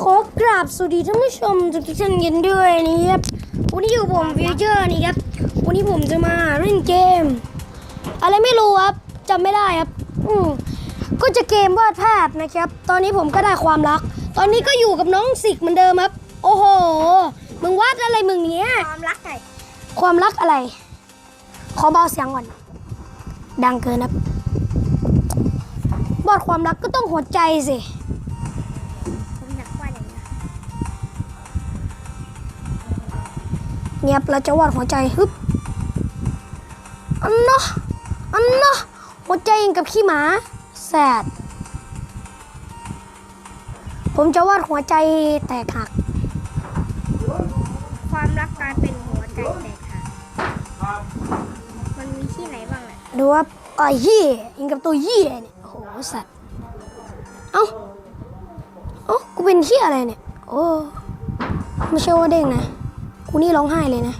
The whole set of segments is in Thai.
ขอกราบสวัสดีท่านผู้ชมทุกท่านกันด้วยนะครับวันนี้อยู่ผมฟิวเจอร์นี่ครับ วันนี้ผมจะมาเล่นเกม อะไรไม่รู้ครับจำไม่ได้ครับ อืมก็จะเกมวาดภาพนะครับ ตอนนี้ผมก็ได้ความรัก ตอนนี้ก็อยู่กับน้องสิกเหมือนเดิมครับ โอ้โห มึงวาดอะไรมึงเนี้ย ความรักไงความรักอะไร ขอเบาเสียงก่อน ดังเกินครับวาดความรักก็ต้องหัวใจสิ เงียบเราจะวาดหัวใจฮึบอันเนาะอันเนาะหัวใจยังกับขี้หมาแสดผมจะวาดหัวใจแตกหัก ความรักกลายเป็นหัวใจแตกหักมันมีที่ไหนบ้างอะดูว่าไอ้เหี้ยยังกับตัวเหี้ยเนี่ยโอ้โหสัตว์เอ้าเอ้ากูเป็นเหี้ยอะไรเนี่ยโอ้ไม่ใช่ว่าเด้งนะ กูนี่ร้องไห้เลยนะ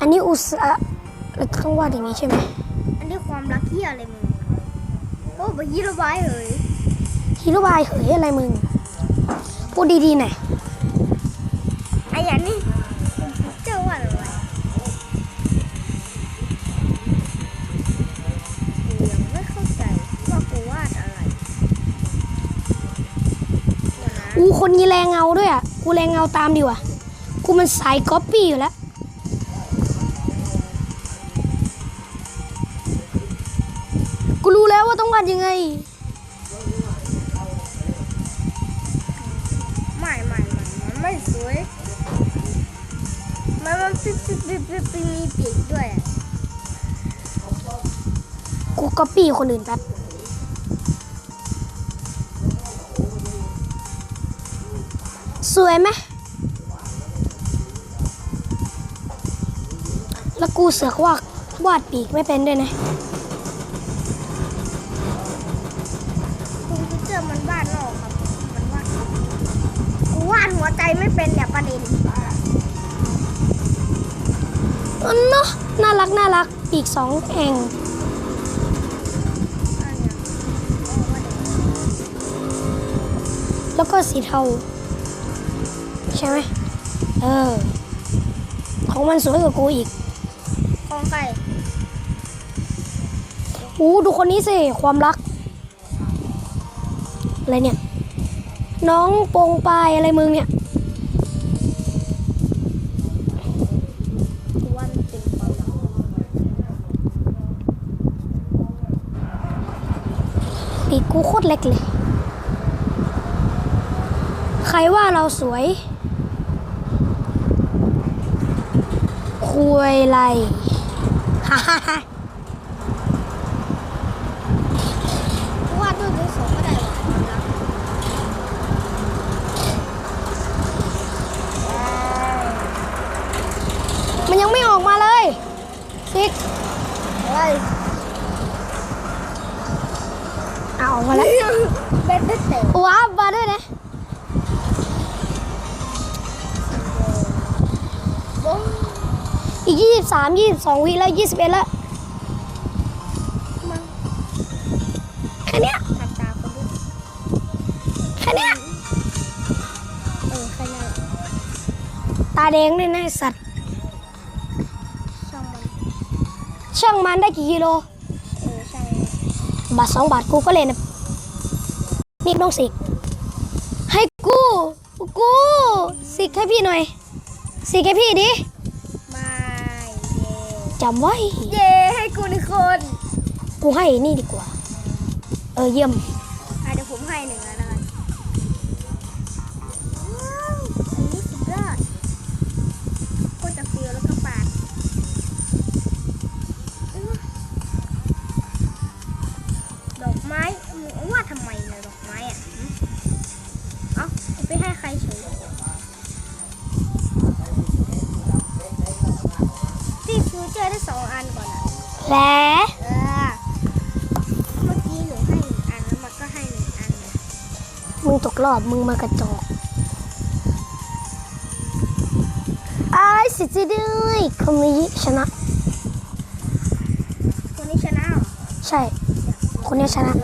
อันนี้อุตส่าห์เราต้องวาดอย่างนี้ใช่ไหม อันนี้ความรักที่อะไรมึง โอ้บยีระบายเลยฮีโร่บายเหยอะไรมึง พูดดีๆหน่อยไอ้อย่างนี้ เดี๋ยวนะอูคนนี้แรงเงาด้วยอะ กูแรงเงาตามดีกว่า กูมันสายก๊อปปี้อยู่แล้วกูรู้แล้วว่าต้องวาดยังไง ไม่ไม่ไม่มันไม่สวย มันมันปิ๊บปิ๊บปิ๊บปิ๊บปิ๊บมีปีกด้วยอะกูก๊อปปี้คนอื่นแป๊บ สวยไหมแล้วกูเสือกวาดวาดปีกไม่เป็นด้วยนะคอมพิวเตอร์มันวาดไม่ออกครับมันวาดกูวาดหัวใจไม่เป็นเนี่ยประเด็นอันเนาะน่ารักน่ารักปีกสองแองอันเนี้ยเอาวาดอย่างนี้แล้วก็สีเทา ใช่ไหมเออ ของมันสวยกว่ากูอีกของใครอู้ดูคนนี้สิ ความรัก อะไรเนี่ย น้องโปงปลายอะไรมึงเนี่ยกูว่ามันเป็นความรักปีกกูโคตรเล็กเลย ใครว่าเราสวย คุยไรฮ่าฮ่าฮ่ากูวาดด้วยดินสอก็ได้หรอความรักมันยังไม่ออกมาเลยซิกเฮ้ยเอาออกมาแล้วเป็นเด็กเต๋อว้าวมาด้วยนะบ้ง อีก23 22วิแล้ว21แล้วมันแค่เนี้ยทำตาคนดูแค่เนี้ยเออแค่นั้นแหละตาแดงเลยนะไอ้สัตว์ ช่างมันช่างมันได้กี่กิโล เออใช่บาทสองบาทกูก็เลยนะนี่น้องสิกให้กู กู สิกให้พี่หน่อย สิกให้พี่ดิไม่เย่ จำไว้ เย่ให้กูหนึ่งคน กูให้นี่ดีกว่า เออเยี่ยม อะเดี๋ยวผมให้หนึ่งแล้วกันว้ สองอันก่อนอะและเออเมื่อกี้หนูให้หนึ่งอันแล้วมันก็ให้หนึ่งอันนะมึงตกรอบมึงมากระจอกไอ้ายสิจิด้วยคนนี้ชนะ คนนี้ชนะเหรอใช่ คนนี้ชนะ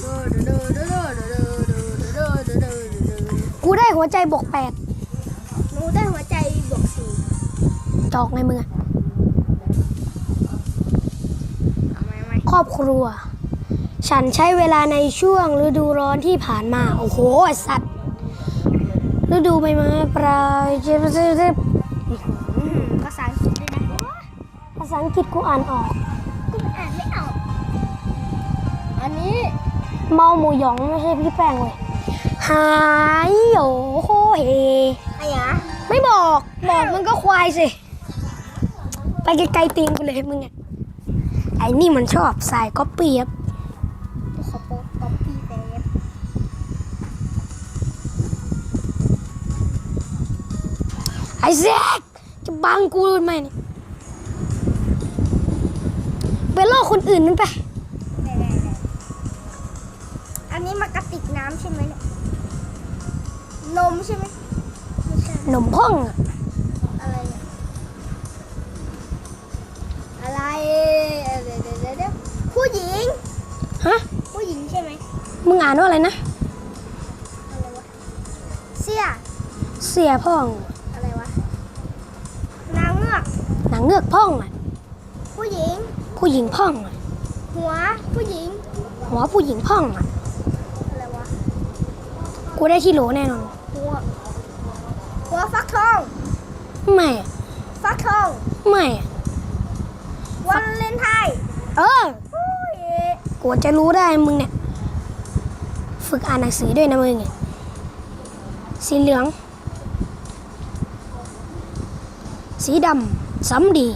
โอ้กูได้หัวใจบวกแปดหนูได้หัวใจบวกสี่ จอกไงมึงอะ ครอบครัว ฉันใช้เวลาในช่วงฤดูร้อนที่ผ่านมา โอ้โหไอ้สัตว์ ฤดูใบไม้ปลายเจ็บเจ็บเจ็บอืมภาษาอังกฤษด้วยนะภาษาอังกฤษกูอ่านออก กูอ่านไม่ออก อันนี้ เมาหมูหยองไม่ใช่พี่แป้งเว้ยหายโอ้โหเฮใครอะไม่บอก บอกมันก็ควายสิ ไปไกลๆตีนกูเลยมึงอะ ไอ้นี่มันชอบสายก๊อปปี้ครับกูขอโป๊ก๊อปปี้เป๊ะไอ้แซกจะบังกูทำไมเนี่ยไปล่อคนอื่นนั่นไปได้ได้ได้อันนี้มันกระติกน้ำใช่ไหมเนี่ย นมใช่ไหมไม่ใช่ หนมพ่องอะ ผู้หญิง ฮะ ผู้หญิงใช่ไหมมึงอ่านว่าอะไรนะ อะไรวะ เสีย เสียพ่อง อะไรวะ นางเงือก หนังเงือกพ่องอะผู้หญิง ผู้หญิงพ่องอะหัว ผู้หญิง หัวผู้หญิงพ่องอะอะไรวะ กูได้ที่โหลแน่นอน หัว หัวฟักทอง ไม่อะฟักทอง ไม่อะ วันเลนไทน์เอออุ้ยกูจะรู้ได้มึงเนี่ย ฝึกอ่านหนังสือด้วยนะมึงเนี่ยสีเหลือง สีดำซ้ำดี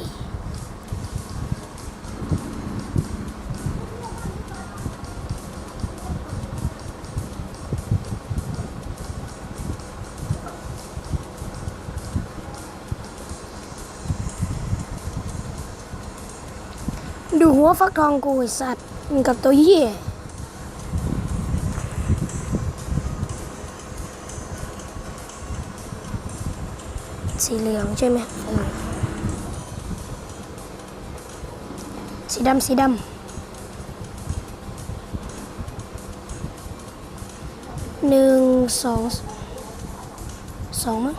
ดูหัวฟักทองกูไอ้สัตว์มันกับตัวเหี้ยสีเหลืองใช่ไหมเออสีดำสีดำหนึ่งสองสองมั้ง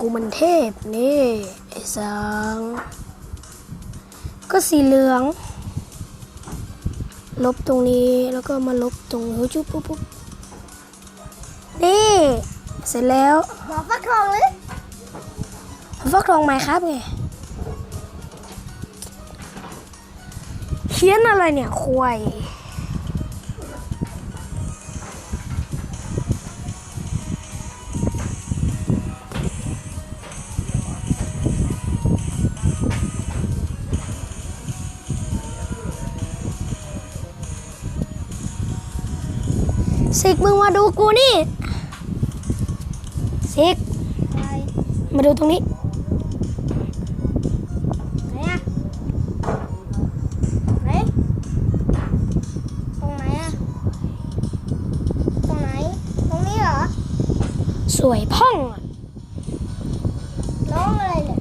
กูมันเทพนี่ไอ้สังก็สีเหลือง ลบตรงนี้แล้วก็มาลบตรงหัวจุ๊บปุ๊บปุ๊บนี่เสร็จแล้วหัวฟักทองหรือฟักทองไหมครับไงเขียนอะไรเนี่ยควาย สิกมึงมาดูกูนี่สิกมาดูตรงนี้ไหนอะไหนตรงไหนอะตรงไหนตรงนี้เหรอสวยพ่องน้องอะไรเนี่ย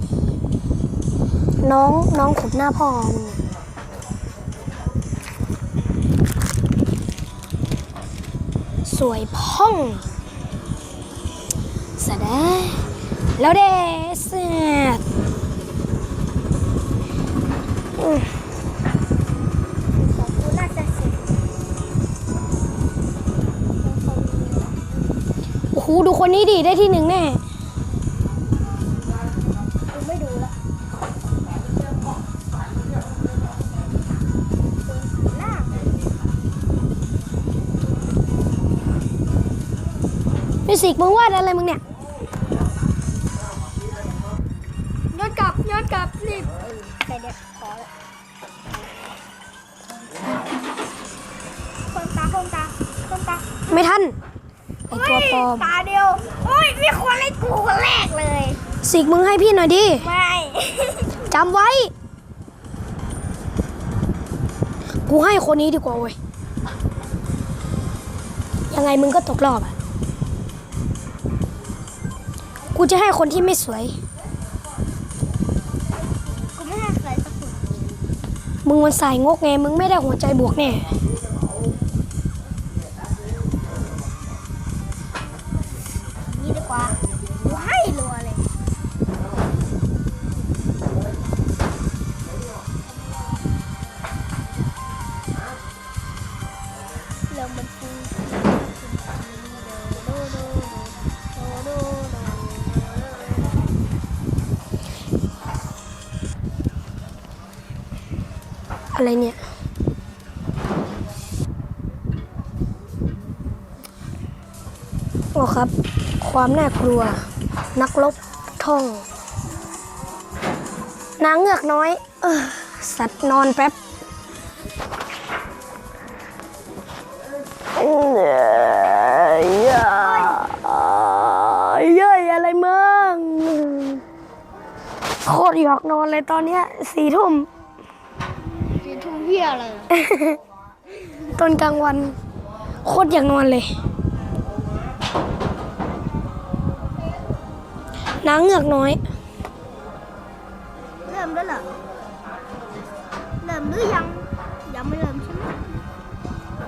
น้องน้องขุดหน้าพ่อมึงอะ สวยพ่องสดยแล้วเดสเสร็จโอ้โหดูคนนี้ดิได้ที่หนึ่งแน่ สิกส์มึงวาดอะไรมึงเนี่ยย้อนกลับย้อนกลับรีบใครเด็กขอเลยคนตาคนตาคนตาไม่ทันไอตัวปลอมตาเดียวโอ้ยมีคนให้กูคนแรกเลย สิกมึงให้พี่หน่อยดิไม่จำไว้ กูให้คนนี้ดีกว่าเว้ยยังไงมึงก็ตกรอบอะ กูจะให้คนที่ไม่สวย กูไม่ให้ใครสักคน มึงมันสายงกไง มึงไม่ได้หัวใจบวกแน่ อะไรเนี่ย โอ้ครับ ความน่ากลัว นักรบท่อง นางเงือกน้อย เออ สัตว์นอนแป๊บเอ้ยเย้ยอะไรมึงโคตรอยากนอนเลยตอนเนี้ยสี่ทุ่ม เพี้ยเลยตอนกลางวัน โคตรอยากนอนเลยนางเงือกน้อย เริ่มแล้วเหรอ เริ่มหรือยัง ยังไม่เริ่มใช่ไหม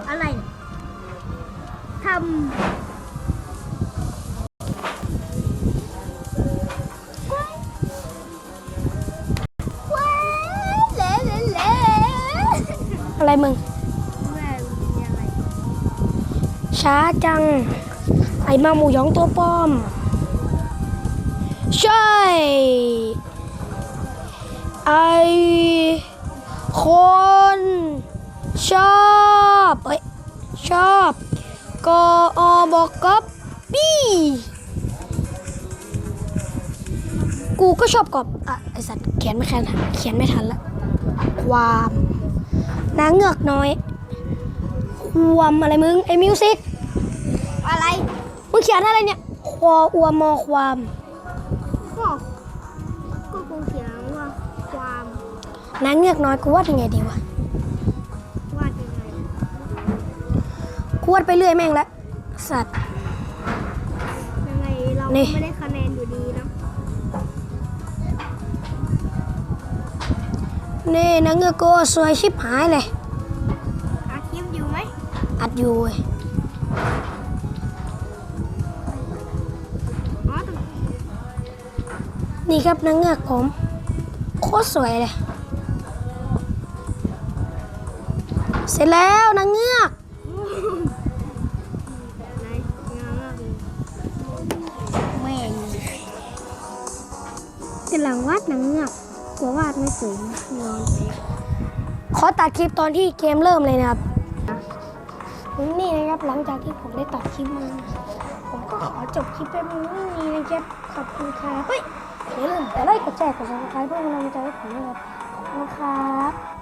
อะไรเนี่ยทำ ช้าจัง ไอ้มาหมูยองตัวปลอม ใช่ ไอคนชอบเอ้ยชอบกอบอกกับปี้กูก็ชอบกอบอะไอสัตว์เขียนไม่ทันเขียนไม่ทันละ ความนางเงือกน้อย ความอะไรมึง ไอ้มิวสิก อะไรมึงเขียนอะไรเนี่ยควออัวมอความก็ก็คงเขียนว่าความนางเงือกน้อยกูวาดยังไงดีวะวาดยังไงกูวาดไปเรื่อยแม่งละสัตว์ ยังไงเรานี่ก็ไม่ได้คะแนนอยู่ดีนะนี่นางเงือกกูสวยชิบหายเลยอาคลิปอยู่ไหมอัดอยู่เว้ย นี่ครับนางเงือกผม โคตรสวยเลย เสร็จแล้วนางเงือกไหนงานอะไรแม่งกำลังวาดนางเงือกกลัววาดไม่สวยนอนไปขอตัดคลิปตอนที่เกมเริ่มเลยนะครับ นี่นะครับหลังจากที่ผมได้ตัดคลิปมา ผมก็ขอจบคลิปไปเพียงเท่านี้นะครับ ขอบคุณครับเฮ้ย อย่าลืมกดไลค์กดแชร์กดซับสไครต์เพื่อเป็นกำลังใจให้ผมด้วยครับขอบคุณครับ